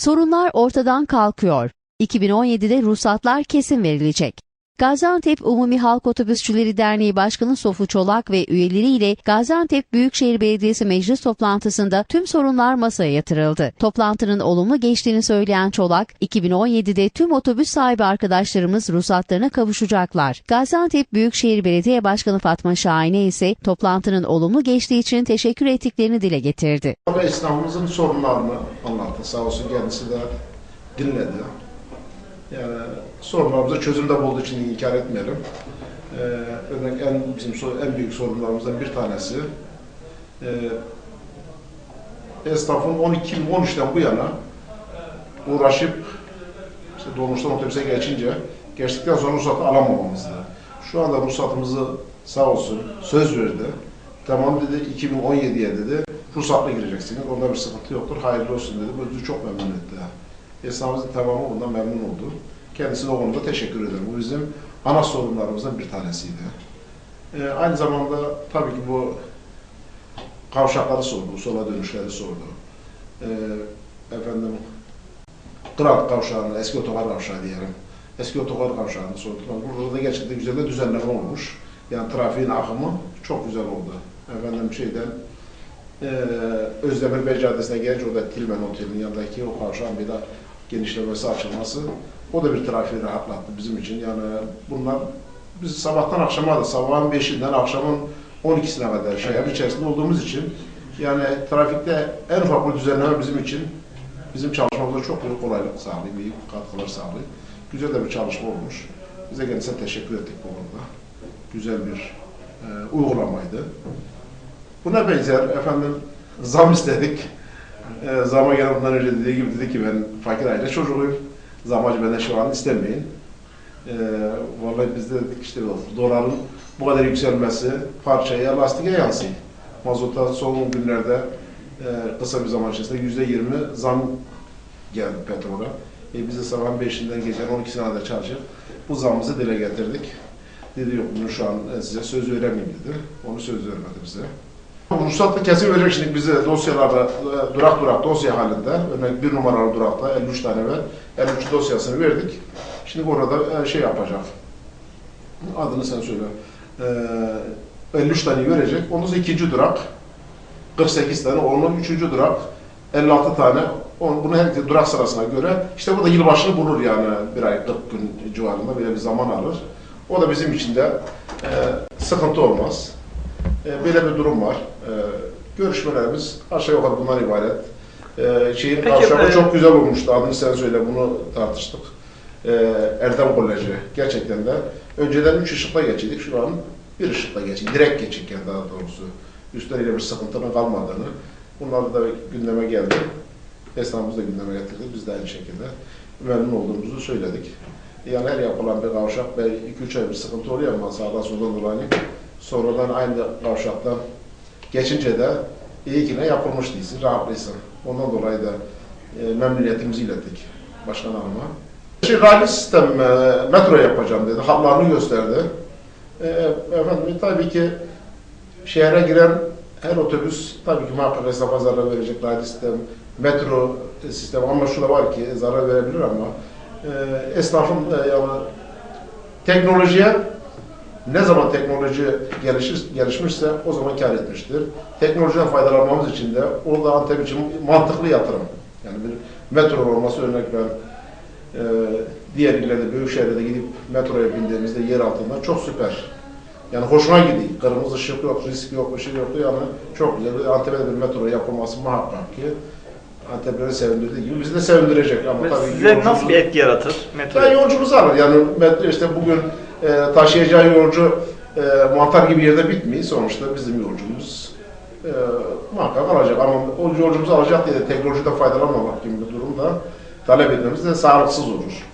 Sorunlar ortadan kalkıyor. 2017'de ruhsatlar kesin verilecek. Gaziantep Umumi Halk Otobüsçüleri Derneği Başkanı Sofu Çolak ve üyeleriyle Gaziantep Büyükşehir Belediyesi meclis toplantısında tüm sorunlar masaya yatırıldı. Toplantının olumlu geçtiğini söyleyen Çolak, 2017'de tüm otobüs sahibi arkadaşlarımız ruhsatlarına kavuşacaklar. Gaziantep Büyükşehir Belediye Başkanı Fatma Şahine ise toplantının olumlu geçtiği için teşekkür ettiklerini dile getirdi. Esnafımızın sorunlarını anlattı. Sağ olsun kendisi de dinledi. Yani sorunlarımıza çözüm de bulduğu için inkar etmeyelim. Ee, en bizim en büyük sorunlarımızdan bir tanesi e, esnafın 12 13'ten bu yana uğraşıp işte dolmuştan otobüse geçince geçtikten sonra ruhsatı alamamamızdı. Şu anda ruhsatımızı sağ olsun söz verdi. Tamam dedi 2017'ye dedi ruhsatla gireceksiniz. Onda bir sıkıntı yoktur. Hayırlı olsun dedi. Bizi çok memnun etti. Esnafımızın tamamı bundan memnun oldu. Kendisine o konuda teşekkür ederim. Bu bizim ana sorunlarımızdan bir tanesiydi. Ee, aynı zamanda tabii ki bu kavşakları sordu, sola dönüşleri sordu. Ee, efendim Kırat kavşağını, eski otogar kavşağı diyelim. Eski otogar kavşağını sordular. Burada da gerçekten güzel de düzenleme olmuş. Yani trafiğin akımı çok güzel oldu. Efendim şeyden eee Özdemir Bey Caddesi'ne gelince orada Tilmen Oteli'nin yanındaki o kavşağın bir daha genişlemesi açılması o da bir trafiği rahatlattı bizim için. Yani bunlar biz sabahtan akşama da sabahın 5'inden akşamın 12'sine kadar şehir içerisinde olduğumuz için yani trafikte en ufak bir düzenleme bizim için bizim çalışmamıza çok büyük kolaylık sağlıyor, büyük katkılar sağlıyor. Güzel de bir çalışma olmuş. Biz de kendisine teşekkür ettik bu konuda. Güzel bir e, uygulamaydı. Buna benzer efendim zam istedik. E, zama gelmeden önce dediği gibi dedi ki ben fakir aile çocuğuyum. Zamacı benden şu an istemeyin. E, vallahi biz de dedik işte doların bu kadar yükselmesi parçaya, lastiğe yansıyor. Mazota son günlerde e, kısa bir zaman içerisinde yüzde yirmi zam geldi petrola. E, biz de sabahın beşinden gecenin 12'sine kadar çalışıp bu zamımızı dile getirdik. Dedi yok bunu şu an e, size söz veremeyeyim dedi. Onu söz vermedi bize. Ruhsatlı kesin verecek şimdi bize dosyalarda e, durak durak dosya halinde örnek bir numaralı durakta 53 tane ve 53 dosyasını verdik. Şimdi orada e, şey yapacak. Adını sen söyle. E, 53 tane verecek. Ondan sonra ikinci durak 48 tane, onun üçüncü durak 56 tane. Bunu her durak sırasına göre işte bu da yılbaşını bulur yani bir ay 40 gün civarında böyle bir zaman alır. O da bizim için de e, sıkıntı olmaz. E, böyle bir durum var. E, görüşmelerimiz aşağı yukarı bundan ibaret. E, şehir Peki, kavşağı e, çok güzel olmuştu. Adını sen söyle bunu tartıştık. E, Erdem Koleji gerçekten de önceden üç ışıkla geçiydik. Şu an bir ışıkla geçik. Direkt geçik yani daha doğrusu. Üstleriyle bir sıkıntının kalmadığını. Bunlar da gündeme geldi. Esnafımız da gündeme getirdi. Biz de aynı şekilde memnun olduğumuzu söyledik. Yani her yapılan bir kavşak ve 2-3 ay bir sıkıntı oluyor ama sağdan soldan dolayı sonradan aynı kavşaktan geçince de iyi ki ne yapılmış değilsin, rahatlıysın. Ondan dolayı da e, memnuniyetimizi ilettik Başkan Hanım'a. Şey, raylı sistem, e, metro yapacağım dedi, hatlarını gösterdi. E, efendim tabii ki şehre giren her otobüs tabii ki muhakkak esnafa zarar verecek raylı sistem, metro sistem ama şu da var ki zarar verebilir ama e, esnafın e, yani teknolojiye ne zaman teknoloji gelişir, gelişmişse o zaman kar etmiştir. Teknolojiden faydalanmamız için de o da Antep için mantıklı yatırım. Yani bir metro olması örnek ben e, diğer illerde, büyük şehirlerde gidip metroya bindiğimizde yer altında çok süper. Yani hoşuma gidiyor. Kırmızı ışık yok, risk yok, bir şey yoktu. Yani çok güzel. Antep'te bir metro yapılması muhakkak ki Antepleri sevindirdiği gibi bizi de sevindirecek ama Ve tabii size yolcumuz- nasıl bir etki yaratır metro? ya yolcumuzu alır. Yani metro işte bugün e, taşıyacağı yolcu e, mantar gibi yerde bitmiyor. Sonuçta bizim yolcumuz e, muhakkak alacak. Ama o yolcumuzu alacak diye de teknolojiden faydalanmamak gibi bir durumda talep etmemiz de sağlıksız olur.